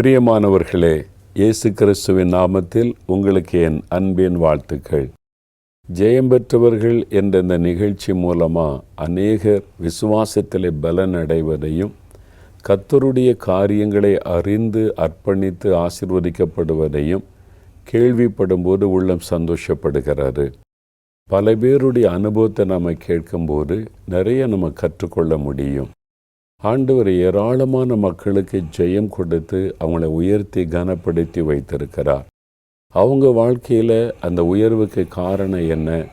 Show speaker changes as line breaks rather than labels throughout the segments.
பிரியமானவர்களே இயேசு கிறிஸ்துவின் நாமத்தில் உங்களுக்கு என் அன்பின் வாழ்த்துக்கள். ஜெயம் பெற்றவர்கள் என்ற இந்த நிகழ்ச்சி மூலமாக அநேகர் விசுவாசத்திலே பலன் அடைவதையும் கத்தருடைய காரியங்களை அறிந்து அர்ப்பணித்து ஆசிர்வதிக்கப்படுவதையும் கேள்விப்படும்போது உள்ளம் சந்தோஷப்படுகிறாரு பல பேருடைய அனுபவத்தை நாம் கேட்கும்போது நிறைய நம்ம கற்றுக்கொள்ள முடியும். ஆண்டவர் ஏராளமான மக்களுக்கு ஜெயம் கொடுத்து அவங்கள உயர்த்தி கனப்படுத்தி வைத்திருக்கிறார். அவங்க வாழ்க்கையில் அந்த உயர்வுக்கு காரணம் என்ன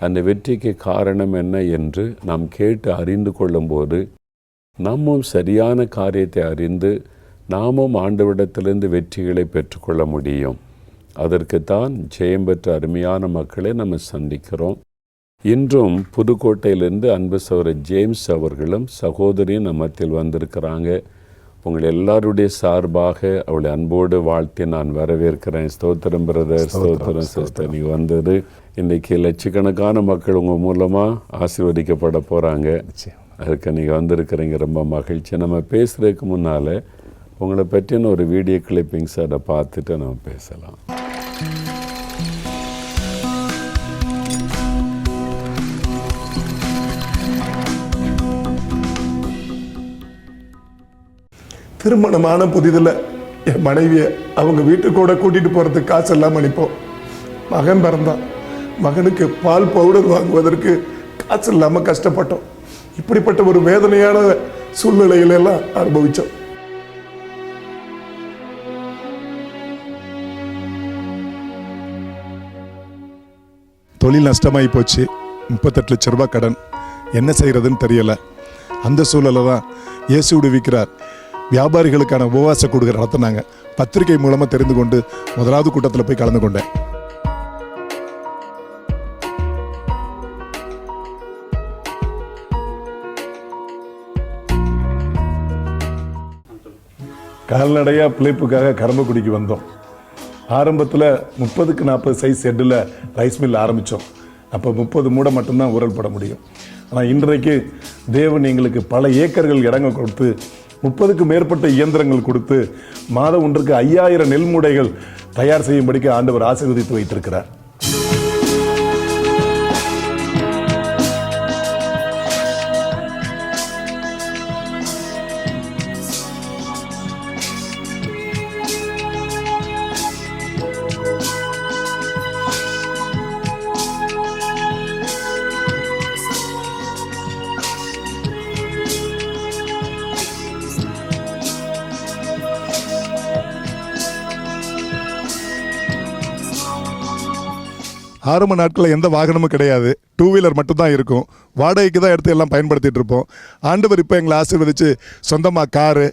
அந்த வெற்றிக்கு காரணம் என்ன என்று நாம் கேட்டு அறிந்து கொள்ளும்போது நம்மும் சரியான காரியத்தை அறிந்து நாமும் ஆண்டவிடத்திலிருந்து வெற்றிகளை பெற்றுக்கொள்ள முடியும். அதற்குத்தான் ஜெயம் பெற்ற அருமையான மக்களை நம்ம சந்திக்கிறோம். இன்றும் புதுக்கோட்டையிலிருந்து அன்பு சகோதரர் ஜேம்ஸ் அவர்களும் சகோதரியும் நம்ம மத்தியில் வந்திருக்கிறாங்க. உங்கள் எல்லாருடைய சார்பாக அவளை அன்போடு வாழ்த்தி நான் வரவேற்கிறேன். ஸ்தோத்திரம் பிரதர் ஸ்தோத்திரம் சிஸ்டர் நீ வந்தது இன்றைக்கி லட்சக்கணக்கான மக்கள் உங்கள் மூலமாக ஆசீர்வதிக்கப்பட போகிறாங்க அதுக்கு நீங்கள் வந்திருக்கிறீங்க. ரொம்ப மகிழ்ச்சி. நம்ம பேசுகிறதுக்கு முன்னால் உங்களை பற்றின ஒரு வீடியோ கிளிப்பிங்ஸ் அதை பார்த்துட்டு நம்ம பேசலாம்.
திருமணமான புதிதில் என் மனைவியை அவங்க வீட்டுக்கு கூட கூட்டிகிட்டு போகிறதுக்கு காசு இல்லாமல் அனுப்போம் மகன் பிறந்தான் மகனுக்கு பால் பவுடர் வாங்குவதற்கு காசு இல்லாமல் கஷ்டப்பட்டோம். இப்படிப்பட்ட ஒரு வேதனையான சூழ்நிலைகளை எல்லாம் அனுபவித்தோம் தொழில் நஷ்டமாகி போச்சு. முப்பத்தெட்டு லட்ச ரூபாய் கடன். என்ன செய்கிறதுன்னு தெரியல. அந்த சூழலை தான் இயேசு விடுவிக்கிறார். வியாபாரிகளுக்கான உபவாச கொடுக்குற நடத்தினாங்க. பத்திரிகை மூலமாக தெரிந்து கொண்டு முதலாவது கூட்டத்தில் போய் கலந்து கொண்டேன். கால்நடையாக பிழைப்புக்காக கரம்பக்குடிக்கு வந்தோம். ஆரம்பத்தில் முப்பதுக்கு நாற்பது சைஸ் செட்டில் ரைஸ் மில் ஆரம்பித்தோம் அப்போ முப்பது மூட மட்டும்தான் ஊரல் பட முடியும். ஆனால் இன்றைக்கு தேவன் எங்களுக்கு பல ஏக்கர்கள் இடங்க கொடுத்து முப்பதுக்கு மேற்பட்ட இயந்திரங்கள் கொடுத்து மாதம் ஒன்றுக்கு ஐயாயிரம் நெல் மூடைகள் தயார் செய்யும்படிக்கு ஆண்டவர் ஆசீர்வதித்து வைத்திருக்கிறார். ஆரம்ப நாட்களில் எந்த வாகனமும் கிடையாது. டூ வீலர் மட்டும்தான் இருக்கும். வாடகைக்கு தான் எடுத்து எல்லாம் பயன்படுத்திகிட்டு இருப்போம். ஆண்டவர் இப்போ எங்களை ஆசீர்வதித்து சொந்தமாக car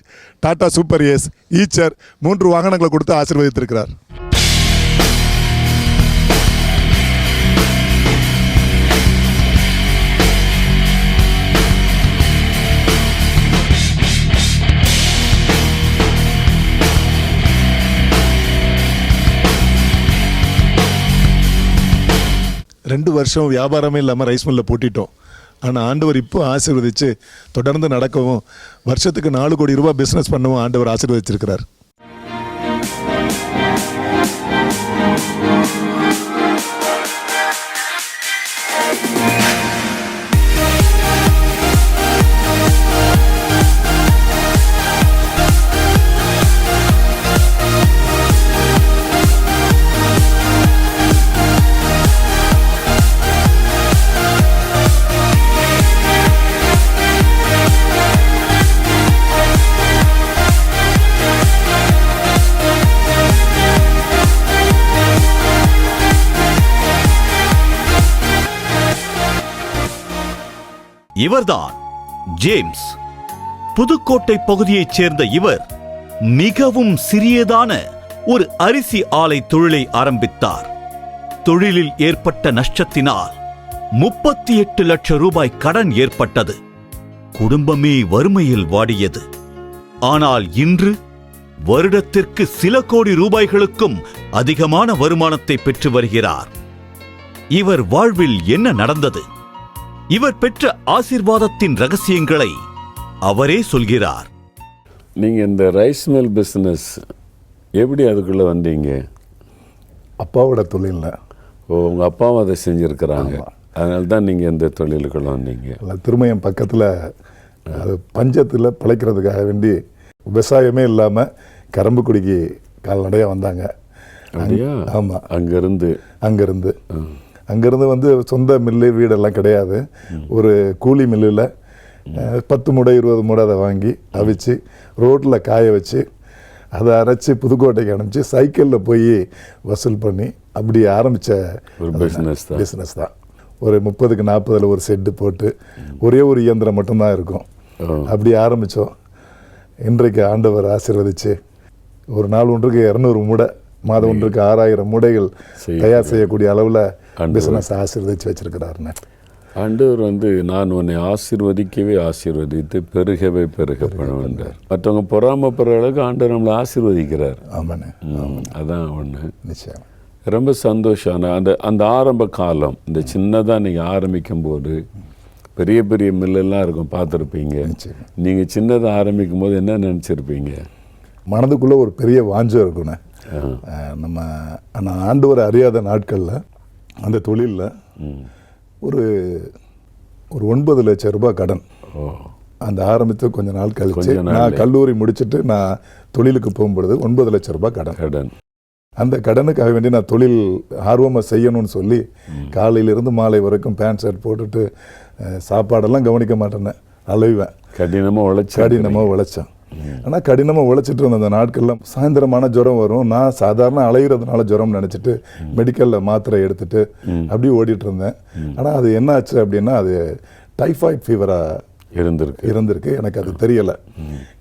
Tata super Ace Eicher மூன்று வாகனங்களை கொடுத்து ஆசீர்வதித்திருக்கிறார். ரெண்டு வருஷம் வியாபாரமே இல்லாமல் ரைஸ் மில்லில் பூட்டிட்டோம். ஆனால் ஆண்டவர் இப்போ ஆசீர்வதித்து தொடர்ந்து நடக்கவும் வருஷத்துக்கு நாலு கோடி ரூபா பிஸ்னஸ் பண்ணவும் ஆண்டவர் ஆசீர்வதிச்சிருக்கிறார்.
இவர்தான். ஜேம்ஸ். புதுக்கோட்டை பகுதியைச் சேர்ந்த இவர் மிகவும் சிறியதான ஒரு அரிசி ஆலை தொழிலை ஆரம்பித்தார். தொழிலில் ஏற்பட்ட நஷ்டத்தினால் முப்பத்தி எட்டு லட்சம் ரூபாய் கடன் ஏற்பட்டது. குடும்பமே வறுமையில் வாடியது. ஆனால் இன்று வருடத்திற்கு சில கோடி ரூபாய்களுக்கும் அதிகமான வருமானத்தை பெற்று வருகிறார். இவர் வாழ்வில் என்ன நடந்தது? இவர் பெற்ற ஆசீர்வாதத்தின் ரகசியங்களை அவரே சொல்கிறார்.
நீங்கள் இந்த ரைஸ் மில் பிஸ்னஸ் எப்படி அதுக்குள்ளே வந்தீங்க?
அப்பாவோட தொழிலில்.
ஓ உங்கள் அப்பாவும் அதை செஞ்சுருக்கிறாங்க. அதனால தான் நீங்கள் இந்த தொழிலுக்குள்ள வந்தீங்க.
இல்லை திருமயம் பக்கத்தில் அது பஞ்சத்தில் பிழைக்கிறதுக்காக வேண்டி விவசாயமே இல்லாமல் கரம்புக்குடிக்கு கால்நடையாக வந்தாங்க. ஆமாம்
அங்கேருந்து?
அங்கேருந்து. அங்கேருந்து வந்து சொந்த மில்லு வீடெல்லாம் கிடையாது. ஒரு கூலி மில்லில் பத்து முடை இருபது முடை அதை வாங்கி அவிச்சு ரோட்டில் காய வச்சு அதை அரைச்சி புதுக்கோட்டைக்கு அனுப்பிச்சு சைக்கிளில் போய் வசூல் பண்ணி அப்படி ஆரம்பித்த
ஒரு பிஸ்னஸ் தான்.
பிஸ்னஸ் தான். ஒரு முப்பதுக்கு நாற்பதில் ஒரு செட்டு போட்டு ஒரே ஒரு இயந்திரம் மட்டும்தான் இருக்கும். அப்படி ஆரம்பித்தோம் இன்றைக்கு ஆண்டவர் ஆசீர்வதிச்சு ஒரு நாள் ஒன்றுக்கு இரநூறு மூடை மாதம் ஒன்றுக்கு ஆறாயிரம் மூடைகள் தயார் செய்யக்கூடிய அளவில். பிஸ்னஸ் ஆசீர்வதிச்சு வச்சிருக்கிறாருன்னு
ஆண்டவர் வந்து நான் உன்னை ஆசீர்வதிக்கவே ஆசீர்வதித்து பெருகவே பெருக பண்ணுவேன்றார் மற்றவங்க பொறாமப்படுற அளவுக்கு ஆண்டவர் நம்மளை ஆசீர்வதிக்கிறார்.
ஆமாண்ணே
அதான் ஒன்று
நிச்சயம்.
ரொம்ப சந்தோஷம் அந்த அந்த ஆரம்ப காலம் இந்த சின்னதாக நீங்கள் ஆரம்பிக்கும் போது பெரிய பெரிய மில்லெல்லாம் இருக்கும் பார்த்துருப்பீங்க. நீங்கள் சின்னதாக ஆரம்பிக்கும் போது என்ன நினச்சிருப்பீங்க?
மனதுக்குள்ளே ஒரு பெரிய வாஞ்சம் இருக்குண்ணே நம்ம நான் ஆண்டவரை அறியாத நாட்களில் அந்த தொழிலில் ஒரு ஒரு ஒன்பது லட்சம் ரூபாய் கடன். அந்த ஆரம்பித்து கொஞ்ச நாள் கழிச்சு. நான் கல்லூரி முடிச்சுட்டு நான் தொழிலுக்கு போகும்பொழுது ஒன்பது லட்சம் ரூபாய் கடன்.
கடன்.
அந்த கடனுக்காக வேண்டி நான் தொழில் ஆர்வமாக செய்யணும்னு சொல்லி காலையிலிருந்து மாலை வரைக்கும் பேண்ட் ஷர்ட் போட்டுட்டு சாப்பாடெல்லாம் கவனிக்க மாட்டேனே அலைவேன்.
கடினமாக உழைச்சி
கடினமாக உழைச்சேன். ஆனால் கடினமாக உழைச்சிட்டு இருந்த அந்த நாட்கள்ல சாயந்தரமான ஜுரம் வரும். நான் சாதாரண அலைகிறதுனால ஜுரம் நினச்சிட்டு மெடிக்கலில் மாத்திரை எடுத்துட்டு அப்படியே ஓடிட்டு இருந்தேன். ஆனால் அது என்ன ஆச்சு அப்படின்னா அது டைஃபாய்டு ஃபீவராக
இருந்திருக்கு.
இருந்திருக்கு. எனக்கு அது தெரியலை.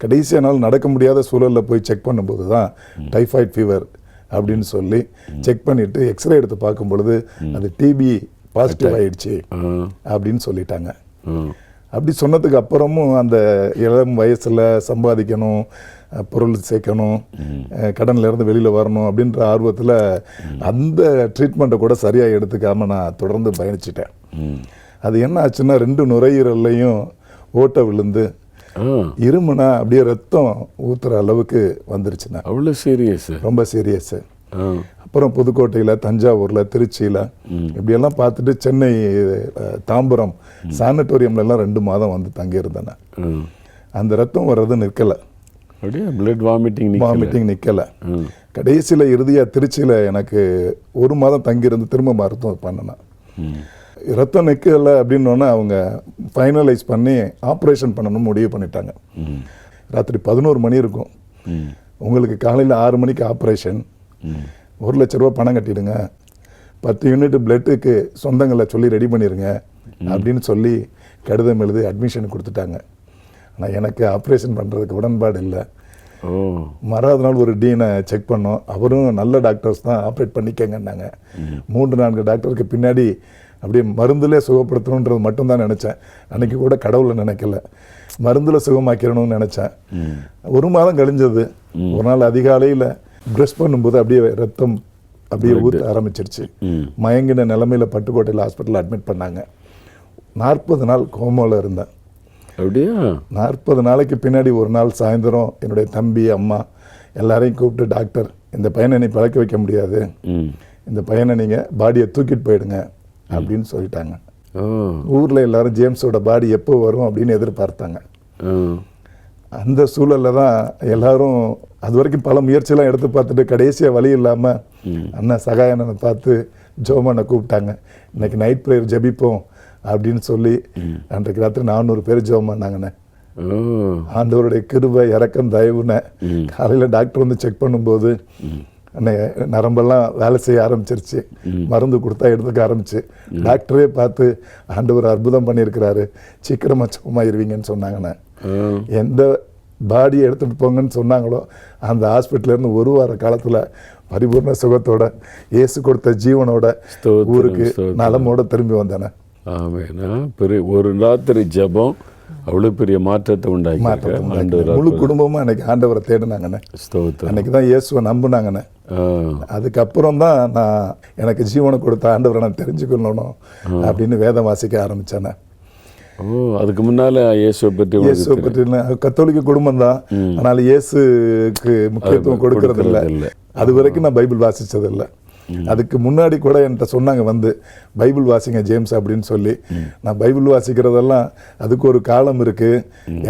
கடைசியா நாள் நடக்க முடியாத சூழலில் போய் செக் பண்ணும்போது தான் டைஃபாய்டு ஃபீவர் அப்படின்னு சொல்லி செக் பண்ணிட்டு எக்ஸ்ரே எடுத்து பார்க்கும் பொழுது அது டிபி பாசிட்டிவ் ஆயிடுச்சு
ஆ,
அப்படின்னு சொல்லிட்டாங்க. அப்படி சொன்னதுக்கு அப்புறமும் அந்த இளம் வயசில் சம்பாதிக்கணும் பொருள் சேர்க்கணும் அஹ், கடன்ல இருந்து வெளியில் வரணும் அப்படின்ற ஆர்வத்தில் அந்த ட்ரீட்மெண்ட்டை கூட சரியாக எடுத்துக்காம நான் தொடர்ந்து பயணிச்சிட்டேன். அது என்ன ஆச்சுன்னா ரெண்டு நுரையீரல்லையும் ஓட்டை விழுந்து இருமுனா அப்படியே ரத்தம் ஊத்துற அளவுக்கு வந்துருச்சுண்ணா.
அவ்வளோ சீரியஸ்
ரொம்ப சீரியஸு அப்புறம் புதுக்கோட்டையில் தஞ்சாவூரில் திருச்சியில் இப்படியெல்லாம் பார்த்துட்டு சென்னை தாம்பரம் சானட்டோரியம்ல எல்லாம் ரெண்டு மாதம் வந்து தங்கியிருந்தேன். அந்த ரத்தம் வர்றது நிற்கலை.
பிளட் வாமிட்டிங்
வாமிட்டிங் நிற்கலை கடைசியில் இறுதியாக திருச்சியில் எனக்கு ஒரு மாதம் தங்கியிருந்து திரும்ப மருத்துவம் பண்ணினேன் ரத்தம் நிற்கலை அப்படின்னோடனே அவங்க ஃபைனலைஸ் பண்ணி ஆப்ரேஷன் பண்ணணும்னு முடிவு பண்ணிட்டாங்க. ராத்திரி பதினோரு மணி இருக்கும். உங்களுக்கு காலையில் ஆறு மணிக்கு ஆப்ரேஷன் ஒரு லட்ச ரூபா பணம் கட்டிடுங்க. பத்து யூனிட் பிளட்டுக்கு சொந்தங்களை சொல்லி ரெடி பண்ணிடுங்க அப்படின்னு சொல்லி கடிதம் எழுதி அட்மிஷன் கொடுத்துட்டாங்க. ஆனால் எனக்கு ஆப்ரேஷன் பண்ணுறதுக்கு உடன்பாடு இல்லை.
ஓ.
மறாவது நாள் ஒரு டீனை செக் பண்ணோம். அவரும் நல்ல டாக்டர்ஸ் தான் ஆப்ரேட் பண்ணிக்கங்கன்னாங்க. மூன்று நான்கு டாக்டருக்கு பின்னாடி அப்படியே மருந்துலே சுகப்படுத்தணுன்றது மட்டும்தான் நினச்சேன். அன்னைக்கு கூட கடவுளை நினைக்கல. மருந்தில் சுகமாக்கிடணும்னு நினச்சேன். ஒரு மாதம் கழிஞ்சது. ஒரு நாள் அதிகாலையில் ப்ரெஷ் பண்ணும்போது அப்படியே ரத்தம் அப்படியே ஊற்ற ஆரம்பிச்சிருச்சு. மயங்கின நிலமையில பட்டுக்கோட்டையில் ஹாஸ்பிட்டலில் அட்மிட் பண்ணாங்க. நாற்பது நாள் கோமாவில் இருந்தேன்.
அப்படியா?
நாற்பது நாளைக்கு பின்னாடி ஒரு நாள் சாயந்தரம் என்னுடைய தம்பி அம்மா எல்லாரையும் கூப்பிட்டு டாக்டர் இந்த பையனை நீ பழக்க வைக்க முடியாது. இந்த பையனை நீங்கள் பாடியை தூக்கிட்டு போயிடுங்க அப்படின்னு சொல்லிட்டாங்க. ஊரில் எல்லாரும் ஜேம்ஸோட பாடி எப்போ வரும் அப்படின்னு எதிர்பார்த்தாங்க. அந்த சூழலில் தான் எல்லாரும் அது வரைக்கும் பல முயற்சியெல்லாம் எடுத்து பார்த்துட்டு கடைசியாக வழி இல்லாமல் அண்ணன் சகாயனனை பார்த்து ஜோமனை கூப்பிட்டாங்க. இன்னைக்கு நைட் ப்ரேயர் ஜெபிப்போம் அப்படின்னு சொல்லி அன்றைக்கு ராத்திரி நானூறு பேர் ஜெபம் பண்ணாங்கண்ணே ஆண்டவருடைய கிருபை இறக்கம் தயவுன்னு காலையில் டாக்டர் வந்து செக் பண்ணும்போது அண்ணே நரம்பெல்லாம் வேலை செய்ய ஆரம்பிச்சிருச்சு. மருந்து கொடுத்தா எடுத்துக்க ஆரம்பிச்சு. டாக்டரே பார்த்து ஆண்டவர் அற்புதம் பண்ணியிருக்கிறாரு. சீக்கிரமா சுகமாயிருவீங்கன்னு சொன்னாங்கண்ணே.
ஆ.
எந்த பாடியை எடுத்துட்டு போங்கன்னு சொன்னாங்களோ அந்த ஹாஸ்பிட்டல்ல இருந்து ஒரு வார காலத்துல பரிபூர்ண சுகத்தோட இயேசு கொடுத்த ஜீவனோட ஊருக்கு. நலமோட திரும்பி வந்தேனே.
ஆமேனா. பெரிய ஒரு ராத்திரி ஜெபம் அவ்வளோ பெரிய மாற்றத்தை உண்டாக்கி
முழு குடும்பமும் அன்னைக்கு ஆண்டவரை தேடினாங்கண்ணே. அன்னைக்கு தான் இயேசுவை நம்புனாங்கண்ணே. அதுக்கப்புறம் தான் நான் எனக்கு ஜீவனை கொடுத்த ஆண்டவரை நான் தெரிஞ்சுக்கணும் அப்படின்னு வேதம் வாசிக்க ஆரம்பித்தேனே
ஓ அதுக்கு முன்னால இயேசுவை பற்றி
இயேசுவை பற்றி கத்தோலிக்க குடும்பம் தான். ஆனால் இயேசுக்கு முக்கியத்துவம் கொடுக்கறது இல்ல
கொடுக்கறது இல்ல.
அது வரைக்கும் நான் பைபிள் வாசிச்சது இல்ல அதுக்கு முன்னாடி கூட என்கிட்ட சொன்னாங்க வந்து பைபிள் வாசிங்க ஜேம்ஸ் அப்படின்னு சொல்லி. நான் பைபிள் வாசிக்கிறதெல்லாம் அதுக்கு ஒரு காலம் இருக்கு.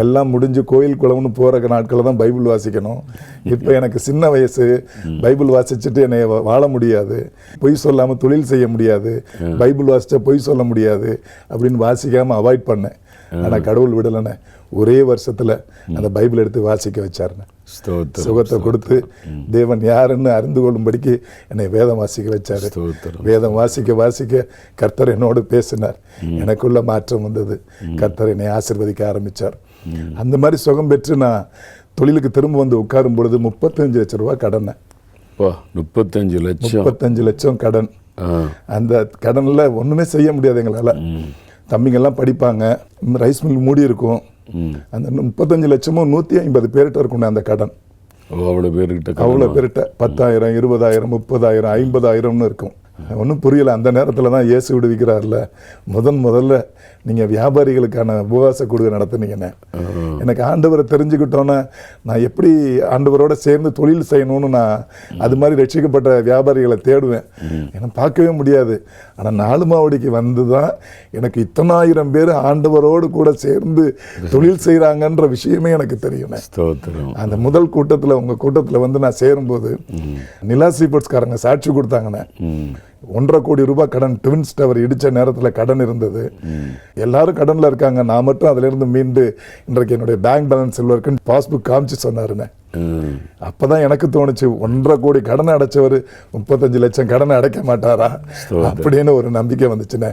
எல்லாம் முடிஞ்சு கோயில் குளம்னு போற நாட்களில் தான் பைபிள் வாசிக்கணும். இப்போ எனக்கு சின்ன வயசு பைபிள் வாசிச்சுட்டு என்னை வாழ முடியாது. பொய் சொல்லாம தொழில் செய்ய முடியாது. பைபிள் வாசிச்சா பொய் சொல்ல முடியாது அப்படின்னு வாசிக்காம அவாய்ட் பண்ணேன். ஆனா கடவுள் விடலைன்னு ஒரே வருஷத்துல அந்த பைபிள் எடுத்து வாசிக்க வச்சாருன்னு. சுகத்தை கொடுத்து தேவன் யாருன்னு அறிந்து கொள்ளும்படிக்கு என்னை வேதம் வாசிக்க வச்சாரு. வேதம் வாசிக்க வாசிக்க கர்த்தர் என்னோடு பேசினார். எனக்குள்ள மாற்றம் வந்தது. கர்த்தர் என்னை ஆசீர்வதிக்க ஆரம்பிச்சார். அந்த மாதிரி சுகம் பெற்று நான் தொழிலுக்கு திரும்ப வந்து உட்காரும் பொழுது முப்பத்தஞ்சு லட்ச ரூபா கடனை.
முப்பத்தஞ்சு லட்சம்.
முப்பத்தஞ்சு லட்சம் கடன். அந்த கடனில் ஒன்றுமே செய்ய முடியாது எங்களால். தம்பிங்கெல்லாம் படிப்பாங்க. ரைஸ் மில் மூடி இருக்கும் அந்த முப்பத்தஞ்சு லட்சமும் நூற்றி ஐம்பது பேர்கிட்ட இருக்கும் அந்த கடன்.
அவ்வளோ பேர்கிட்ட
அவ்வளோ பேர்கிட்ட பத்தாயிரம் இருபதாயிரம் முப்பதாயிரம் ஐம்பதாயிரம்னு இருக்கும். ஒன்றும் புரியல. அந்த நேரத்தில் தான் இயேசு விடுவிக்கிறார்ல. முதன் முதல்ல நீங்கள் வியாபாரிகளுக்கான உபவாச கொடுக்க நடத்துனீங்கண்ணே எனக்கு ஆண்டவரை தெரிஞ்சுக்கிட்டோன்னே நான் எப்படி ஆண்டவரோட சேர்ந்து தொழில் செய்யணும்னு நான் அது மாதிரி ரட்சிக்கப்பட்ட வியாபாரிகளை தேடுவேன். ஏன்னா பார்க்கவே முடியாது. ஆனால் நாலு மாவடிக்கு வந்து தான் எனக்கு இத்தனாயிரம் பேர் ஆண்டவரோடு கூட சேர்ந்து தொழில் செய்கிறாங்கன்ற விஷயமே எனக்கு
ஸ்தோத்திரம்.
அந்த முதல் கூட்டத்தில் உங்கள் கூட்டத்தில் வந்து நான் சேரும்போது நிலா சீபர்ட்ஸ்காரங்க சாட்சி கொடுத்தாங்கண்ணே ஒன்றரை கோடி ரூபாய் கடன் ட்வின்ஸ் டவர் இடிச்ச நேரத்தில் கடன் இருந்தது. எல்லாரும் கடனில் இருக்காங்க. நான் மட்டும் அதிலிருந்து மீண்டு இன்றைக்கு என்னுடைய பேங்க் பேலன்ஸ் எவ்வளோ இருக்குன்னு பாஸ்புக் காமிச்சு சொன்னாருண்ணே அப்பதான் எனக்கு தோணுச்சு ஒன்றரை கோடி கடனை அடைச்சவர் முப்பத்தஞ்சு லட்சம் கடனை அடைக்க மாட்டாரா? அப்படின்னு ஒரு நம்பிக்கை வந்துச்சுண்ணே.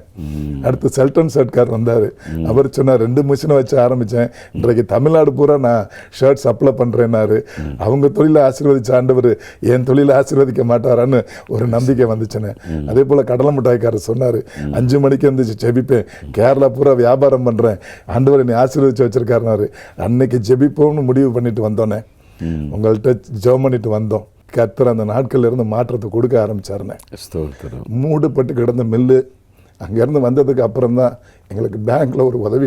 அடுத்து செல்டன் ஷர்ட்கார் வந்தாரு. அவர் சொன்னார் ரெண்டு மிஷினை வச்சு ஆரம்பிச்சேன். இன்றைக்கு தமிழ்நாடு பூரா நான் ஷர்ட் சப்ளை பண்றேன்னாரு. அவங்க தொழிலை ஆசீர்வதிச்ச ஆண்டவர் என் தொழிலை ஆசீர்வதிக்க மாட்டாரான்னு ஒரு நம்பிக்கை வந்துச்சுண்ணே. அதே போல கடலை மிட்டாய்க்காரர் சொன்னாரு அஞ்சு மணிக்கு இருந்துச்சு ஜெபிப்பேன். கேரளா பூரா வியாபாரம் பண்றேன். ஆண்டவர் என்னை ஆசீர்வதிச்சு வச்சிருக்காருனாரு அன்னைக்கு ஜெபிப்போம்னு முடிவு பண்ணிட்டு வந்தோன்னே உங்கள்கிட்ட ஜெபம் பண்ணிட்டு வந்தோம். கர்த்தர் அந்த நாட்கள்ல இருந்து மாற்றத்தை கொடுக்க
ஸ்தோத்திரம்.
மூடுபட்டு கிடந்த மில்லு அங்கேருந்து வந்ததுக்கு அப்புறம் தான் எங்களுக்கு பேங்க்ல ஒரு உதவி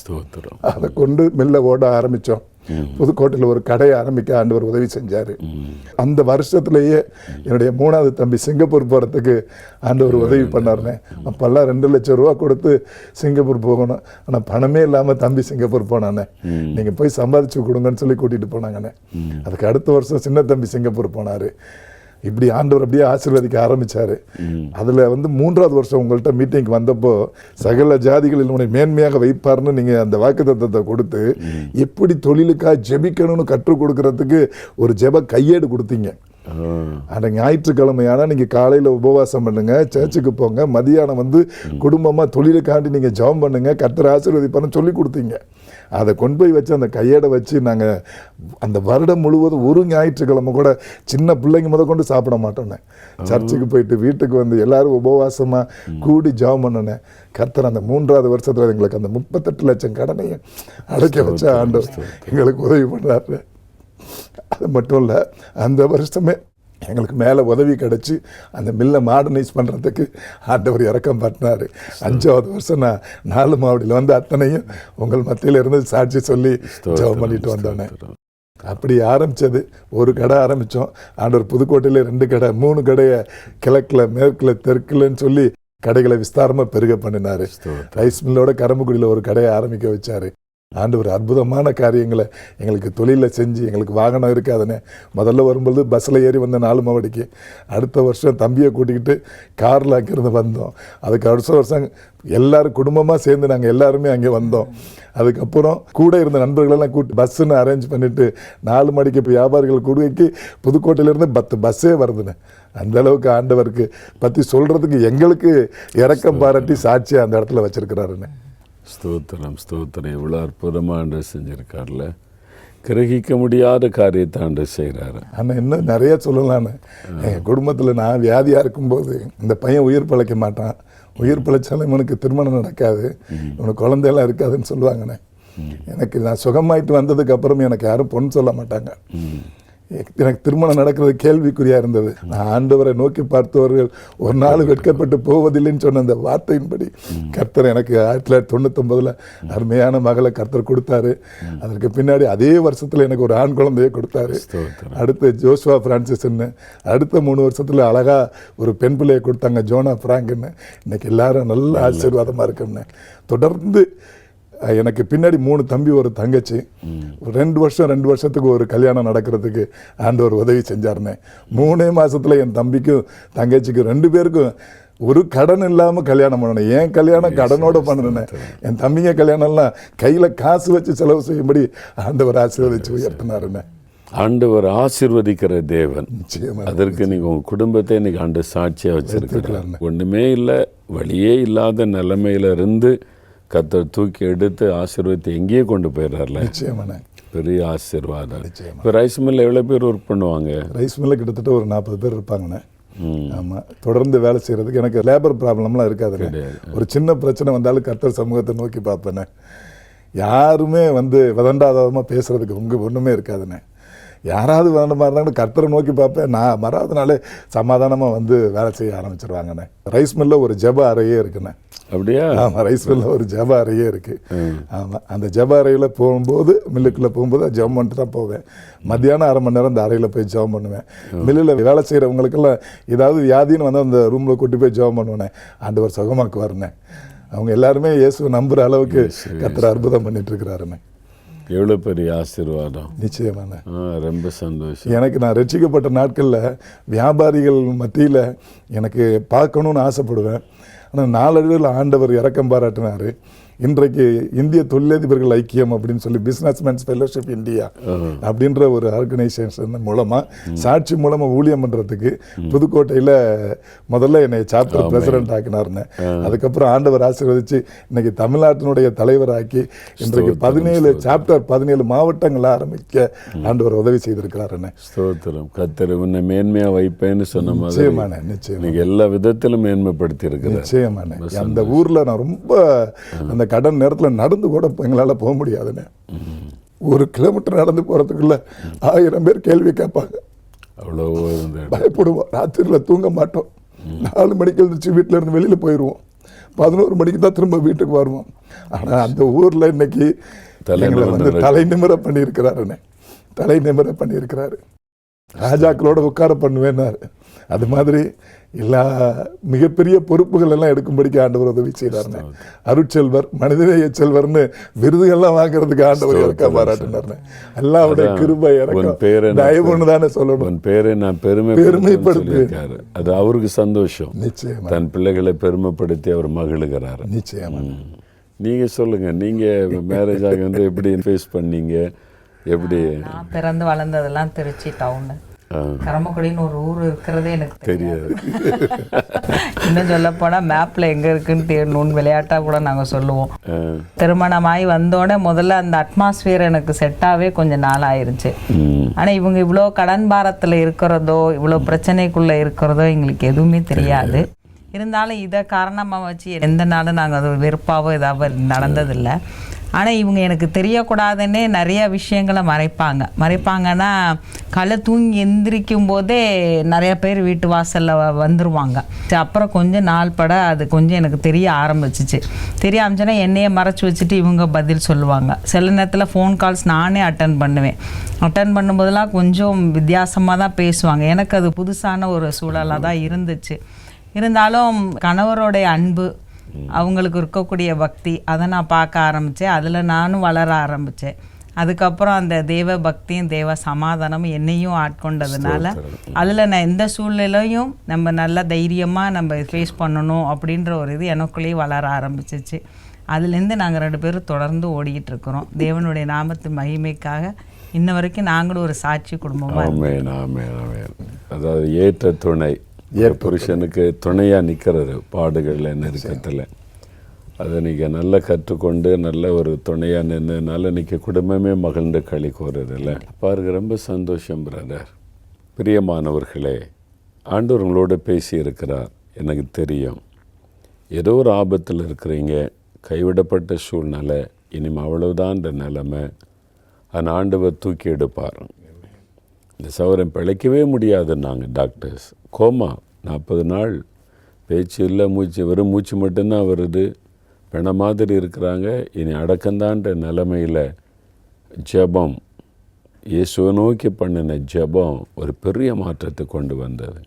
ஸ்தோத்திரம்.
அதை கொண்டு மில்ல ஓட ஆரம்பிச்சோம். புதுக்கோட்டையில் ஒரு கடையை ஆரம்பிக்க ஆண்டவர் உதவி செஞ்சாரு. அந்த வருஷத்துலேயே என்னுடைய மூணாவது தம்பி சிங்கப்பூர் போகிறதுக்கு ஆண்டவர் உதவி பண்ணாருனே அப்போல்லாம் ரெண்டு லட்சம் ரூபா கொடுத்து சிங்கப்பூர் போகணும். ஆனால் பணமே இல்லாமல் தம்பி சிங்கப்பூர் போனானே. நீங்கள் போய் சம்பாதிச்சு கொடுங்கன்னு சொல்லி கூட்டிகிட்டு போனாங்கண்ணே. அதுக்கு அடுத்த வருஷம் சின்ன தம்பி சிங்கப்பூர் போனார். இப்படி ஆண்டவர் அப்படியே ஆசீர்வதிக்க ஆரம்பிச்சாரு. அதுல வந்து மூன்றாவது வருஷம் உங்கள்கிட்ட மீட்டிங் வந்தப்போ சகல ஜாதிகளில் உன்னை மேன்மையாக வைப்பார்னு நீங்க அந்த வாக்குத்தத்தத்தை கொடுத்து எப்படி தொழிலுக்காக ஜெபிக்கணும்னு கற்றுக் கொடுக்கறதுக்கு ஒரு ஜெப கையேடு கொடுத்தீங்க. அந்த ஞாயிற்றுக்கிழமையானா நீங்க காலையில உபவாசம் பண்ணுங்க சர்ச்சுக்கு போங்க மதியானம் வந்து குடும்பமா தொழிலுக்காண்டி நீங்க ஜெபம் பண்ணுங்க கர்த்தர் ஆசீர்வதிப்பார்னு சொல்லி கொடுத்தீங்க. அதை கொண்டு போய் வச்சு அந்த கையேடை வச்சு நாங்க அந்த வருடம் முழுவதும் ஒரு ஞாயிற்றுக்கிழமை கூட சின்ன பிள்ளைங்க முத கொண்டு சாப்பிட மாட்டோன்னே சர்ச்சுக்கு போயிட்டு வீட்டுக்கு வந்து எல்லாரும் உபவாசமா கூடி ஜெபம் பண்ணனே கர்த்தர் அந்த மூன்றாவது வருஷத்துல எங்களுக்கு அந்த முப்பத்தெட்டு லட்சம் கடனையும் அடைக்க வச்ச ஆண்டவர் எங்களுக்கு உதவி பண்ணாரு. அது மட்டும் இல்லை அந்த வருஷமே எங்களுக்கு மேலே உதவி கிடைச்சி அந்த மில்லை மாடர்னைஸ் பண்ணுறதுக்கு ஆண்டவர் இறக்கம் பண்ணினார் அஞ்சாவது வருஷம் நான் நாலு மாவடியில் வந்து அத்தனையும் உங்கள் மத்தியில் இருந்து சாட்சி சொல்லி ஜெபம் பண்ணிட்டு வந்தோன்னே அப்படி ஆரம்பிச்சது. ஒரு கடை ஆரம்பித்தோம் ஆண்டவர் புதுக்கோட்டையில் ரெண்டு கடை மூணு கடையை கிழக்கில் மேற்கில் தெற்குலன்னு சொல்லி கடைகளை விஸ்தாரமாக பெருக பண்ணினாரு. ரைஸ் மில்லோட கரம்புக்குடியில் ஒரு கடையை ஆரம்பிக்க வச்சாரு. ஆண்டவர் அற்புதமான காரியங்களை எங்களுக்கு தொழிலில் செஞ்சு எங்களுக்கு வாகனம் இருக்காதுன்னு முதல்ல வரும்பொழுது பஸ்ஸில் ஏறி வந்த நாலு மாவடிக்கு. அடுத்த வருஷம் தம்பியை கூட்டிக்கிட்டு காரில் அங்கேருந்து வந்தோம். அதுக்கு அடுத்த வருஷம் எல்லாரும் குடும்பமாக சேர்ந்து நாங்கள் எல்லாருமே அங்கே வந்தோம். அதுக்கப்புறம் கூட இருந்த நண்பர்களெல்லாம் கூட்டி பஸ்ஸுன்னு அரேஞ்ச் பண்ணிவிட்டு நாலு மணிக்கு இப்போ வியாபாரிகள் கூடுகைக்கு புதுக்கோட்டையிலேருந்து பத்து பஸ்ஸே வருதுன்னு. அந்த அளவுக்கு ஆண்டவருக்கு பற்றி சொல்கிறதுக்கு எங்களுக்கு இறக்கம் பாராட்டி சாட்சியை அந்த இடத்துல வச்சுருக்கிறாருன்னு.
ஸ்தோத்திரம் ஸ்தோத்திரம். எவ்வளோ அற்புதமாக ஆண்டு செஞ்சிருக்கார்ல. கிரகிக்க முடியாத காரியத்தை ஆண்டு செய்கிறாரு
ஆனால் இன்னும் நிறைய சொல்லலான்னு. எங்கள் குடும்பத்தில் நான் வியாதியாக இருக்கும்போது இந்த பையன் உயிர் பிழைக்க மாட்டான். உயிர் பிழைச்சாலும் இவனுக்கு திருமணம் நடக்காது. இவனுக்கு குழந்தையெல்லாம் இருக்காதுன்னு சொல்லுவாங்கண்ணே. எனக்கு நான் சுகமாயிட்டு வந்ததுக்கு அப்புறம் எனக்கு யாரும் பொண்ணு சொல்ல மாட்டாங்க. எனக்கு திருமணம் நடக்கிறது கேள்விக்குறியா இருந்தது. நான் ஆண்டவரை நோக்கி பார்த்தவர்கள் ஒரு நாள் வெட்கப்பட்டு போவதில்லைன்னு சொன்ன அந்த வார்த்தையின்படி கர்த்தர் எனக்கு ஆயிரத்தி தொள்ளாயிரத்தி தொண்ணூத்தொன்பதுல அருமையான மகளை கர்த்தர் கொடுத்தாரு. அதற்கு பின்னாடி அதே வருஷத்துல எனக்கு ஒரு ஆண் குழந்தையை கொடுத்தாரு. அடுத்து ஜோஸ்வா பிரான்சிஸ்ன்னு அடுத்த மூணு வருஷத்துல அழகா ஒரு பெண் பிள்ளையை கொடுத்தாங்க ஜோனா பிராங்க்னு. இன்னைக்கு எல்லாரும் நல்ல ஆசீர்வாதமா இருக்குன்னு. தொடர்ந்து எனக்கு பின்னாடி மூணு தம்பி ஒரு தங்கச்சி. ஒரு ரெண்டு வருஷம் ரெண்டு வருஷத்துக்கு ஒரு கல்யாணம் நடக்கிறதுக்கு ஆண்டவர் உதவி செஞ்சாருன்னு மூணே மாசத்துல என் தம்பிக்கும் தங்கச்சிக்கும் ரெண்டு பேருக்கும் ஒரு கடன் இல்லாம கல்யாணம் பண்ணணும். ஏன் கல்யாணம் கடனோட பண்ணணும் என் தம்பிங்க கல்யாணம்லாம் கையில காசு வச்சு செலவு செய்யும்படி ஆண்டவர் ஆசீர்வதிச்சு உயர்த்தினாருன்னு
ஆண்டவர் ஆசீர்வதிக்கிற தேவன். அதற்கு நீங்க உங்க குடும்பத்தை இன்னைக்கு ஆண்டு சாட்சியா வச்சிருக்கிறார் ஒண்ணுமே இல்லை வழியே இல்லாத நிலைமையில இருந்து கர்த்தர் தூக்கி எடுத்து ஆசீர்வதித்து எங்கேயே கொண்டு போயிடுறார்ல.
நிச்சயமான
பெரிய ஆசீர்வாதம். இப்போ ரைஸ் மில்ல எவ்வளோ பேர் ஒர்க் பண்ணுவாங்க?
ரைஸ் மில்ல கிட்டத்தட்ட ஒரு நாற்பது பேர் இருப்பாங்கண்ணே. ஆமா. தொடர்ந்து வேலை செய்யறதுக்கு எனக்கு லேபர் ப்ராப்ளம்லாம் இருக்காதுண்ணே. ஒரு சின்ன பிரச்சனை வந்தாலும் கர்த்தர் சமூகத்தை நோக்கி பார்ப்பேனே யாருமே வந்து விதண்டாதவமாக பேசுறதுக்கு உங்க ஒண்ணுமே இருக்காதுண்ணே. யாராவது வேண்டமா இருந்தாலும் கர்த்தரை நோக்கி பார்ப்பேன். நான் மறாவது நாளே சமாதானமா வந்து வேலை செய்ய ஆரம்பிச்சிருவாங்கண்ணே. ரைஸ் மில்ல ஒரு ஜெப அறையே இருக்குண்ணே.
அப்படியா?
ஆமா ரைஸ் மில்ல ஒரு ஜப அறையே இருக்கு. ஆமா அந்த ஜப அறையில போகும்போது மில்லுக்குள்ள போகும்போது ஜெபம் பண்ணிட்டு தான் போவேன். மத்தியானம் அரை மணி நேரம் அந்த அறையில போய் ஜெபம் பண்ணுவேன். மில்லில் வேலை செய்யறவங்களுக்கெல்லாம் ஏதாவது வியாதின்னு வந்து அந்த ரூம்ல கூட்டி போய் ஜெபம் பண்ணுவேனே ஆண்டவர் சுகமாக்குவாருண்ணே. அவங்க எல்லாருமே இயேசு நம்புற அளவுக்கு கர்த்தர் அற்புதம் பண்ணிட்டு இருக்கிறாருண்ணே.
எவ்வளோ பெரிய ஆசீர்வாதம்?
நிச்சயமான
ரொம்ப சந்தோஷம்.
எனக்கு நான் ரட்சிக்கப்பட்ட நாட்களில் வியாபாரிகள் மத்தியில் எனக்கு பார்க்கணும்னு ஆசைப்படுவேன். ஆனால் நாளடைவில் ஆண்டவர் இறக்கம் பாராட்டினார். இன்றைக்கு இந்திய தொழிலதிபர்கள் ஐக்கியம் அப்படின்னு சொல்லி பிஸ்னஸ்மேன்ஸ் ஃபெல்லோஷிப் இந்தியா அப்படின்ற ஒரு ஆர்கனைசேஷன் மூலமாக சாட்சி மூலமாக ஊழியம் பண்ணுறதுக்கு புதுக்கோட்டையில் முதல்ல என்னை சாப்டர் பிரசிடென்ட் ஆக்கினார்னு அதுக்கப்புறம் ஆண்டவர் ஆசீர்வதிச்சு இன்னைக்கு தமிழ்நாட்டினுடைய தலைவராக்கி இன்றைக்கு பதினேழு சாப்டர் பதினேழு மாவட்டங்கள் ஆரம்பிக்க ஆண்டவர் உதவி செய்திருக்கிறாருன்னு
ஸ்தோத்திரம். கத்தர் உன்னை மேன்மையா வைப்பேன்னு சொன்ன
நிச்சயமான நிச்சயம்
எல்லா விதத்திலும் மேன்மைப்படுத்தி இருக்கிறார்
நிச்சயமான அந்த ஊர்ல நான் ரொம்ப அந்த கடன் நேரத்துல நடந்து கூட எங்களால போக முடியாதுண்ணே ஒரு கிலோமீட்டர் நடந்து போறதுக்குள்ள ஆயிரம் பேர் கேள்வி கேட்பாங்க.
அவ்வளோ
பயப்படுவோம். ராத்திரில தூங்க மாட்டோம். நாலு மணிக்கு எழுந்திரிச்சு வீட்டுல இருந்து வெளியில போயிடுவோம் பதினோரு மணிக்கு தான் திரும்ப வீட்டுக்கு வருவோம். ஆனா அந்த ஊர்ல இன்னைக்கு எங்களை வந்து தலை நிமிர பண்ணியிருக்கிறாருண்ணே தலை நிமிர பண்ணியிருக்கிறாரு. ராஜாக்களோட உட்கார பண்ணுவேன்னாரு. அது மாதிரி எல்லா மிகப்பெரிய பொறுப்புகள் எல்லாம் எடுக்கும்படிக்கு ஆண்டவர் உதவி செய்தாருண்ணே அருட்செல்வர் மனிதநேய செல்வர்னு விருதுகள்லாம் வாங்குறதுக்கு ஆண்டவர் இறக்க பாராட்டினார்னே எல்லாருடைய கிருபை இறக்கம். தயவுன்னு தானே சொல்லணும்.
உன் பேரை நான் பெருமை
பெருமைப்படுத்துவேன்.
அது அவருக்கு சந்தோஷம்.
நிச்சயமா.
தன் பிள்ளைகளை பெருமைப்படுத்தி அவர் மகிழுகிறார்.
நிச்சயமா.
நீங்க சொல்லுங்க நீங்க மேரேஜ் ஆகி வந்து எப்படி ஃபேஸ் பண்ணீங்க? எப்படி?
நான் பிறந்து வளர்ந்ததெல்லாம் திருச்சி டவுனு கரமக்குடின்னு ஒரு ஊர் இருக்கிறதே எனக்கு தெரியாது. இன்னும் சொல்ல போனா மேப்ல எங்க இருக்குன்னு தேடணும்னு விளையாட்டா கூட நாங்க சொல்லுவோம். திருமணமாகி வந்தோடனே முதல்ல அந்த அட்மாஸ்பியர் எனக்கு செட்டாவே கொஞ்சம் நாள் ஆயிருச்சு.
ம்,
ஆனா இவங்க இவ்வளோ கடன் பாரத்துல இருக்கிறதோ இவ்வளோ பிரச்சனைக்குள்ள இருக்கிறதோ எங்களுக்கு எதுவுமே தெரியாது. இருந்தாலும் இதை காரணமா வச்சு எந்த நாளும் நாங்கள் அது வெறுப்பாவோ ஏதாவது நடந்ததில்லை. ஆனால் இவங்க எனக்கு தெரியக்கூடாதுன்னே நிறைய விஷயங்களை மறைப்பாங்க. மறைப்பாங்கன்னா கலை தூங்கி எந்திரிக்கும் போதே நிறைய பேர் வீட்டு வாசலில் வ- வந்துருவாங்க. அப்புறம் கொஞ்சம் நாள் பட அது கொஞ்சம் எனக்கு தெரிய ஆரம்பிச்சிச்சு. தெரிய ஆரம்பிச்சுன்னா என்னையே மறைச்சி வச்சுட்டு இவங்க பதில் சொல்லுவாங்க. சில நேரத்தில் ஃபோன் கால்ஸ் நானே அட்டன் பண்ணுவேன். அட்டன் பண்ணும்போதெல்லாம் கொஞ்சம் வித்தியாசமாக தான் பேசுவாங்க. எனக்கு அது புதுசான ஒரு சூழலாக தான் இருந்துச்சு. இருந்தாலும் கணவருடைய அன்பு அவங்களுக்கு இருக்கக்கூடிய பக்தி அதை நான் பார்க்க ஆரம்பித்தேன் அதில் நானும் வளர ஆரம்பித்தேன் அதுக்கப்புறம் அந்த தேவ பக்தியும் தேவ சமாதானமும் என்னையும் ஆட்கொண்டதுனால அதில் நான் எந்த சூழ்நிலையும் நம்ம நல்லா தைரியமாக நம்ம ஃபேஸ் பண்ணணும் அப்படின்ற ஒரு இது எனக்குள்ளேயே வளர ஆரம்பிச்சிச்சு. அதுலேருந்து நாங்கள் ரெண்டு பேரும் தொடர்ந்து ஓடிக்கிட்டு இருக்கிறோம். தேவனுடைய நாமத்து மகிமைக்காக இன்ன வரைக்கும் நாங்களும் ஒரு சாட்சி குடும்பமாக
அதாவது ஏற்ற துணை. ஏர் புருஷனுக்கு துணையாக நிற்கிறது பாடுகளில் நெருக்கத்தில். அதை நீங்கள் நல்லா கற்றுக்கொண்டு நல்ல ஒரு துணையாக நின்று நல்லா இன்னைக்கு குடும்பமே மகிழ்ந்து களி கூறுறதில்ல பாருங்க ரொம்ப சந்தோஷம் பிரதர் பிரியமானவர்களே ஆண்டவர்களோடு பேசி இருக்கிறார் எனக்கு தெரியும். ஏதோ ஒரு ஆபத்தில் இருக்கிறீங்க. கைவிடப்பட்ட சூழ்நிலை. இனிமே அவ்வளவுதான் இந்த நிலமை. அந்த ஆண்டவர் தூக்கி எடுப்பார். இந்த சௌரம் பிழைக்கவே முடியாது நாங்கள் டாக்டர்ஸ். கோமா நாற்பது நாள். பேச்சு இல்லை மூச்சு வெறும் மூச்சு மட்டும்தான் வருது. பிண மாதிரி இருக்கிறாங்க. இனி அடக்கந்தான்ற நிலமையில் ஜெபம். இயேசுவை நோக்கி பண்ணின ஜெபம் ஒரு பெரிய மாற்றத்தை கொண்டு வந்தது.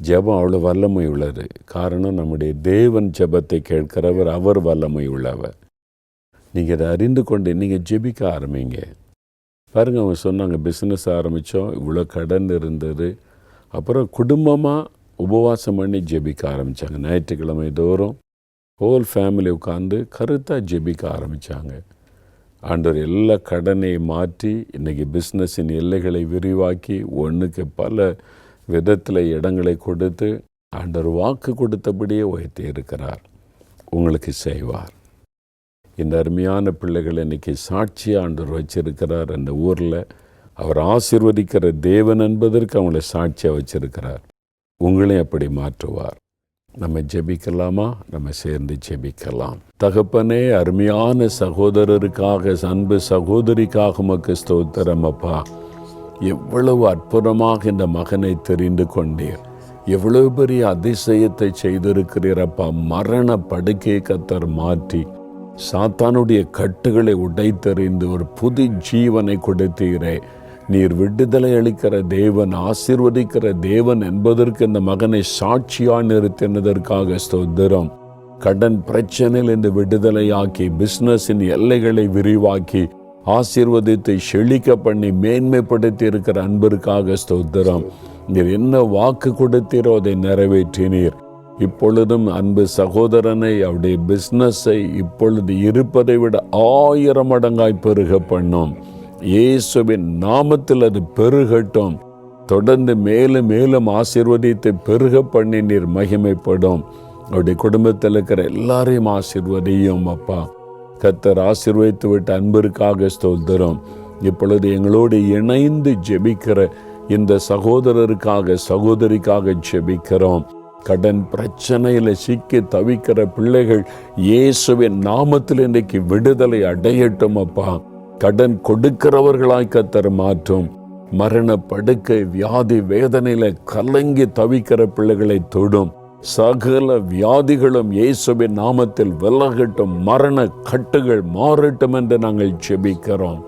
ஜெபம் அவ்வளோ வல்லமை உள்ளது. காரணம் நம்முடைய தேவன் ஜெபத்தை கேட்கிறவர் அவர் வல்லமை உள்ளவர். நீங்கள் அதை அறிந்து கொண்டு நீங்கள் ஜெபிக்க ஆரம்பிங்க. பாருங்கள் அவங்க சொன்னாங்க பிஸ்னஸ் ஆரம்பித்தோம் இவ்வளோ கடன் இருந்தது. அப்புறம் குடும்பமாக உபவாசம் பண்ணி ஜெபிக்க ஆரம்பித்தாங்க ஞாயிற்றுக்கிழமை தோறும் ஹோல் ஃபேமிலி உட்காந்து கருத்தாக ஜெபிக்க ஆரம்பித்தாங்க ஆண்டவர் எல்லா கடனை மாற்றி இன்றைக்கி பிஸ்னஸின் எல்லைகளை விரிவாக்கி ஒன்றுக்கு பல விதத்தில் இடங்களை கொடுத்து ஆண்டவர் வாக்கு கொடுத்தபடியே உயர்த்தி இருக்கிறார். உங்களுக்கு செய்வார். இந்த அருமையான பிள்ளைகள் இன்னைக்கு சாட்சி ஆண்டவர் வச்சிருக்கிறார் அந்த ஊரில். அவர் ஆசிர்வதிக்கிற தேவன் என்பதற்கு அவங்கள சாட்சியாக வச்சிருக்கிறார். உங்களையும் அப்படி மாற்றுவார். நம்ம ஜெபிக்கலாமா? நம்ம சேர்ந்து ஜெபிக்கலாம். தகப்பனே அருமையான சகோதரருக்காக அன்பு சகோதரிக்காக உமக்கு ஸ்தோத்திரம் அப்பா. எவ்வளவு அற்புதமாக இந்த மகனை தெரிந்து கொண்டீர். எவ்வளவு பெரிய அதிசயத்தை செய்திருக்கிறீரப்பா மரண படுக்கையை கத்தர் மாற்றி சாத்தானுடைய கட்டுகளை உடைத்தெறிந்து ஒரு புது ஜீவனை கொடுத்தீரே. நீர் விடுதலை அளிக்கிற தேவன் ஆசிர்வதிக்கிற தேவன் என்பதற்கு இந்த மகனை சாட்சியாக நிறுத்தினதற்காக ஸ்தோத்திரம். கடன் பிரச்சனையில் இந்த விடுதலையாக்கி பிஸ்னஸின் எல்லைகளை விரிவாக்கி ஆசீர்வதித்து செழிக்க பண்ணி மேன்மைப்படுத்தி இருக்கிற அன்பிற்காக ஸ்தோத்திரம். நீர் என்ன வாக்கு கொடுத்தீரோ அதை நிறைவேற்றினீர். இப்பொழுதும் அன்பு சகோதரனை அவருடைய பிஸ்னஸை இப்பொழுது இருப்பதை விட ஆயிரம் மடங்காய் பெருக பண்ணும். இயேசுவின் நாமத்தில் அது பெருகட்டும். தொடர்ந்து மேலும் மேலும் ஆசிர்வதித்து பெருக பண்ணி நீர் மகிமைப்படும். அவருடைய குடும்பத்தில் இருக்கிற எல்லாரையும் ஆசிர்வதியும் அப்பா. கத்தர் ஆசிர்வதித்து விட்ட அன்பிற்காக ஸ்தோத்திரம். இப்பொழுது எங்களோடு இணைந்து ஜெபிக்கிற இந்த சகோதரருக்காக சகோதரிக்காக ஜெபிக்கிறோம். கடன் பிரச்சனையில் சிக்கி தவிக்கிற பிள்ளைகள் இயேசுவின் நாமத்தில் இன்றைக்கு விடுதலை அடையட்டும் அப்பா. கடன் கொடுக்கிறவர்களாய் கத்தர் மாற்றும். மரண படுக்கை வியாதி வேதனையில கலங்கி தவிக்கிற பிள்ளைகளை தொடும். சகல வியாதிகளும் இயேசுவின் நாமத்தில் விலகட்டும். மரண கட்டுகள் மாறட்டும் என்று நாங்கள் செபிக்கிறோம்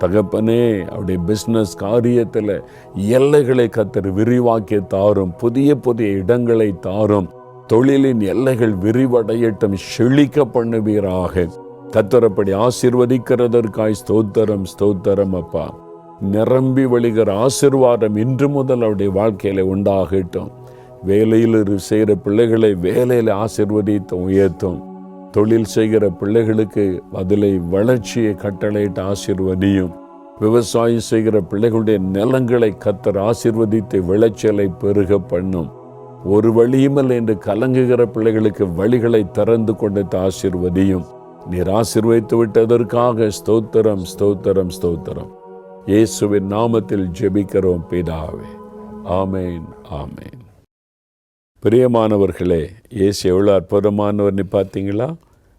தகப்பனே அவருடைய பிஸ்னஸ் காரியத்தில் எல்லைகளை கத்தர் விரிவாக்கி தாரும் புதிய புதிய இடங்களை தாரும். தொழிலின் எல்லைகள் விரிவடையட்டும் செழிக்க பண்ணுவீராக. கத்தரப்படி ஆசிர்வதிக்கிறதற்காய் ஸ்தோத்திரம் ஸ்தோத்திரம் அப்பா. நிரம்பி வழிகிற ஆசிர்வாதம் இன்று முதல் அவருடைய வாழ்க்கையில உண்டாகட்டும். வேலையில் இரு- செய்கிற பிள்ளைகளை வேலையில் ஆசிர்வதித்தும் உயர்த்தும். தொழில் செய்கிற பிள்ளைகளுக்கு அதில் வளர்ச்சியை கட்டளையிட்டு ஆசிர்வதியும். விவசாயம் செய்கிற பிள்ளைகளுடைய நிலங்களை கத்தர் ஆசிர்வதித்து விளைச்சலை பெருக பண்ணும். ஒரு வழியுமில்லை என்று கலங்குகிற பிள்ளைகளுக்கு வழிகளை திறந்து கொண்டு ஆசிர்வதியும். நீர் ஆசிர்வதித்து விட்டதற்காக ஸ்தோத்திரம் ஸ்தோத்திரம் ஸ்தோத்திரம். இயேசுவின் நாமத்தில் ஜெபிக்கிறோம் பிதாவே. ஆமேன் ஆமேன். பிரியமானவர்களே இயேசு எவ்வளோ அற்புதமானவர்னு பார்த்தீங்களா?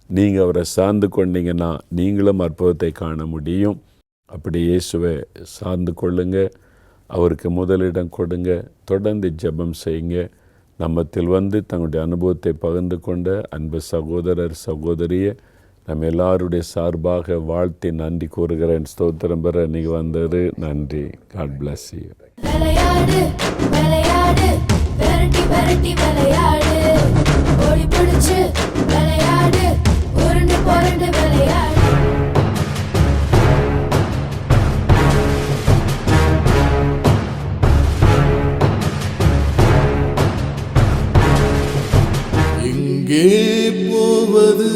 நீங்கள் அவரை சார்ந்து கொண்டீங்கன்னா நீங்களும் அற்புதத்தை காண முடியும். அப்படி இயேசுவை சார்ந்து கொள்ளுங்க. அவருக்கு முதலிடம் கொடுங்க. தொடர்ந்து ஜெபம் செய்யுங்க. நம்மத்தில் வந்து தங்களுடைய அனுபவத்தை பகிர்ந்து கொண்ட அன்பு சகோதரர் சகோதரியை நம்ம எல்லாருடைய சார்பாக வாழ்த்தி நன்றி கூறுகிறேன். ஸ்தோத்திரம் பெற நீங்கள் வந்தது. நன்றி. காட்
பிளஸ் யூ விரட்டி விளையாடு. ஓடி பிடிச்சு விளையாடு. உருண்டு புரண்டு விளையாடு.
எங்கே போவது?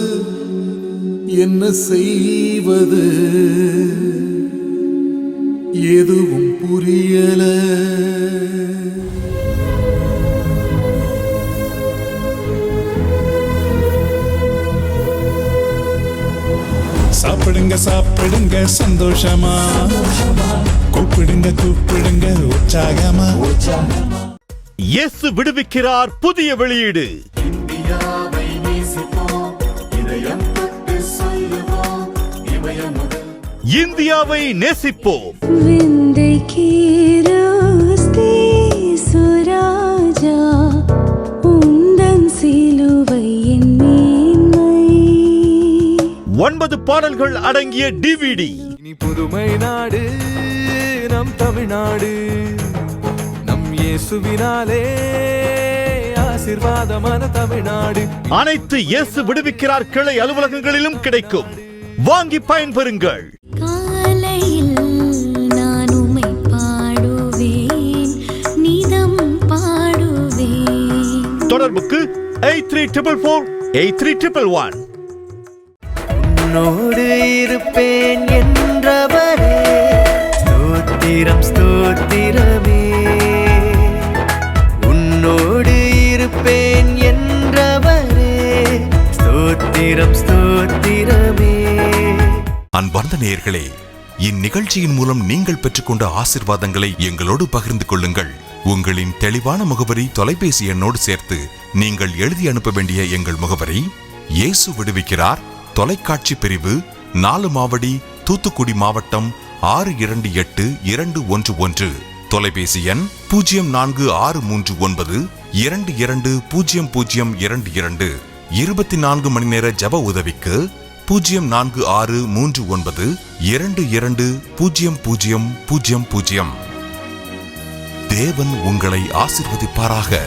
என்ன செய்வது?
வரவேற்கிறார் புதிய வெளியீடு. இந்தியாவை நேசிப்போம். ஒன்பது பாடல்கள் அடங்கிய டிவிடி
இனி புதுமை நாடு நம் தமிழ்நாடு. நம் இயேசுவினாலே ஆசிர்வாதமான தமிழ்நாடு.
அனைத்து இயேசு விடுவிக்கிறார் கிளை அலுவலகங்களிலும் கிடைக்கும். வாங்கி பயன்பெறுங்கள்.
காலையில் நான் உம்மை பாடுவேன் நிதம் பாடுவேன்.
தொடர்புக்கு eight three triple four eight three triple one.
உன்னோடு இருப்பேன் என்றவரே ஸ்தோத்திரம் ஸ்தோத்திரமே.
அன்பார்ந்த நேயர்களே இந்நிகழ்ச்சியின் மூலம் நீங்கள் பெற்றுக்கொண்ட ஆசிர்வாதங்களை எங்களோடு பகிர்ந்து கொள்ளுங்கள். உங்களின் தெளிவான முகவரி தொலைபேசி எண்ணோடு சேர்த்து நீங்கள் எழுதி அனுப்ப வேண்டிய எங்கள் முகவரி இயேசு விடுவிக்கிறார் தொலைக்காட்சி பிரிவு நாலு மாவடி தூத்துக்குடி மாவட்டம் ஆறு இரண்டு எட்டு இரண்டு ஒன்று ஒன்று. தொலைபேசி எண் பூஜ்ஜியம் நான்கு ஆறு மூன்று ஒன்பது இரண்டு இரண்டு பூஜ்ஜியம் பூஜ்ஜியம் இரண்டு இரண்டு. இருபத்தி நான்கு மணி நேர ஜப உதவிக்கு பூஜ்ஜியம் நான்கு ஆறு மூன்று ஒன்பது இரண்டு இரண்டு பூஜ்ஜியம் பூஜ்ஜியம் பூஜ்ஜியம் பூஜ்ஜியம் தேவன் உங்களை ஆசிர்வதிப்பாராக.